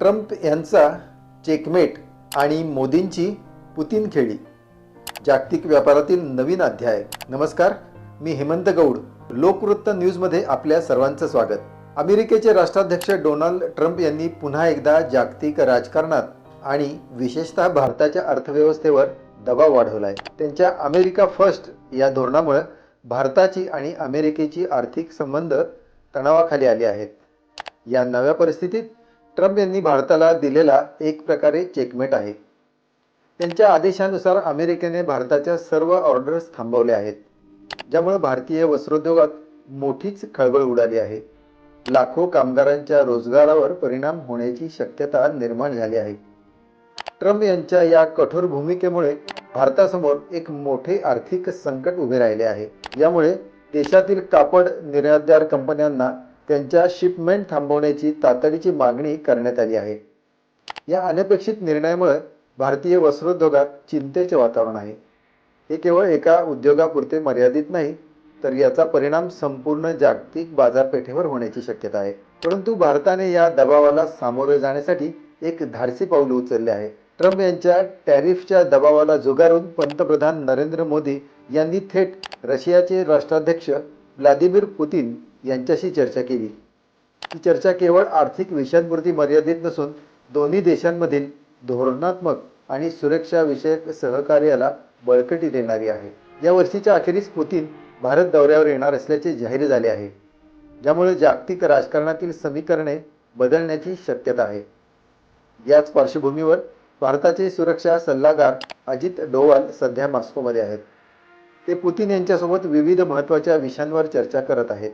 Trump यांचा checkmate आणि मोदींची पुतीन खेळी. जागतिक व्यापारातील नवीन अध्याय. नमस्कार मी हेमंत गौड. लोकवृत्त न्यूजमध्ये आपल्या सर्वांचं स्वागत. अमेरिकेचे राष्ट्राध्यक्ष डोनाल्ड ट्रम्प यांनी पुन्हा एकदा जागतिक राजकारणात आणि विशेषतः भारताच्या अर्थव्यवस्थेवर दबाव वाढवलाय. त्यांच्या अमेरिका फर्स्ट या धोरणामुळे भारताची आणि अमेरिकेची आर्थिक संबंध तणावाखाली आले आहेत. या नव्या परिस्थितीत ट्रम्प यांनी भारताला दिलेला एक प्रकारे चेकमेट आहे. त्यांच्या आदेशानुसार अमेरिकेने भारताच्या सर्व ऑर्डर्स थांबवल्या आहेत ज्यामुळे भारतीय वस्त्रोद्योगात मोठीच खळबळ उडाली आहे. लाखो कामगारांच्या रोजगारावर परिणाम होण्याची शक्यता निर्माण झाली आहे. ट्रम्प यांच्या या कठोर भूमिकेमुळे भारतासमोर एक मोठे आर्थिक संकट उभे राहिले आहे. यामुळे देशातील कापड निर्यातदार कंपन्यांना त्यांच्या शिपमेंट थांबवण्याची तातडीची मागणी करण्यात आली आहे. या अनपेक्षित निर्णयामुळे भारतीय वस्त्रोद्योगात चिंतेचे वातावरण आहे. हे केवळ एका उद्योगापुरते मर्यादित नाही तर याचा परिणाम संपूर्ण जागतिक बाजारपेठेवर होण्याची शक्यता आहे. परंतु भारताने या दबावाला सामोरे जाण्यासाठी एक धाडसी पाऊल उचलले आहे. ट्रम्प यांच्या टॅरिफच्या दबावाला जुगारून पंतप्रधान नरेंद्र मोदी यांनी थेट रशियाचे राष्ट्राध्यक्ष व्लादिमीर पुतीन यांच्याशी चर्चा केली. ही चर्चा केवळ आर्थिक विषयांपुरती मर्यादित नसून दोन्ही देशांमधील धोरणात्मक आणि सुरक्षाविषयक सहकार्याला बळकटी देणारी आहे. या वर्षीच्या अखेरीस पुतीन भारत दौऱ्यावर येणार असल्याचे जाहीर झाले आहे. ज्यामुळे जागतिक राजकारणातील समीकरणे बदलण्याची शक्यता आहे. याच पार्श्वभूमीवर भारताचे सुरक्षा सल्लागार अजित डोवाल सध्या मॉस्कोमध्ये आहेत. ते पुतीन यांच्यासोबत विविध महत्त्वाच्या विषयांवर चर्चा करत आहेत.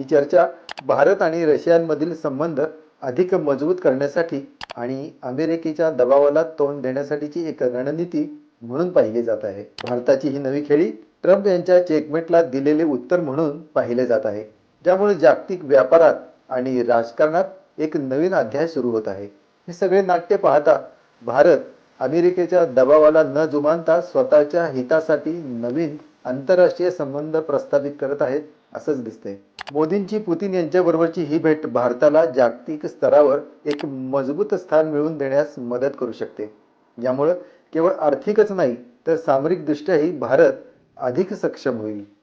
ही चर्चा भारत आणि रशियांमधील संबंध अधिक मजबूत करण्यासाठी आणि अमेरिकेच्या दबावाला तोंड देण्यासाठीची एक रणनीती म्हणून पाहिली जात आहे. भारताची ही नवी खेळी ट्रम्प यांच्या चेकमेटला दिलेले उत्तर म्हणून पाहिले जात आहे. ज्यामुळे जागतिक व्यापारात आणि राजकारणात एक नवीन अध्याय सुरू होत आहे. हे सगळे नाट्य पाहता भारत अमेरिकेच्या दबावाला न जुमानता स्वतःच्या हितासाठी नवीन आंतरराष्ट्रीय संबंध प्रस्थापित करत आहेत असंच दिसतंय. मोदींची पुतीन यांच्याबरोबरची ही भेट भारताला जागतिक स्तरावर एक मजबूत स्थान मिळवून देण्यास मदत करू शकते. यामुळं केवळ आर्थिकच नाही तर सामरिकदृष्ट्याही भारत अधिक सक्षम होईल.